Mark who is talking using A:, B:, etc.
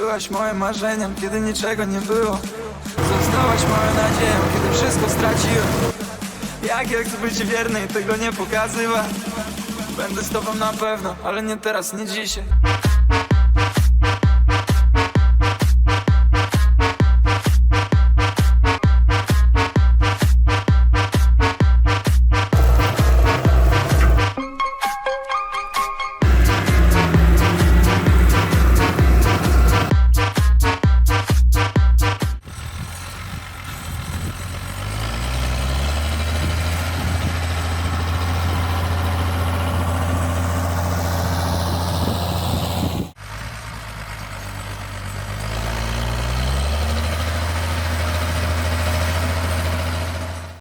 A: Byłaś moim marzeniem, kiedy niczego nie było. Zostałaś moją nadzieją, kiedy wszystko straciłem. Jak ja chcę być wierny i tego nie pokazywać. Będę z tobą na pewno, ale nie teraz, nie dzisiaj.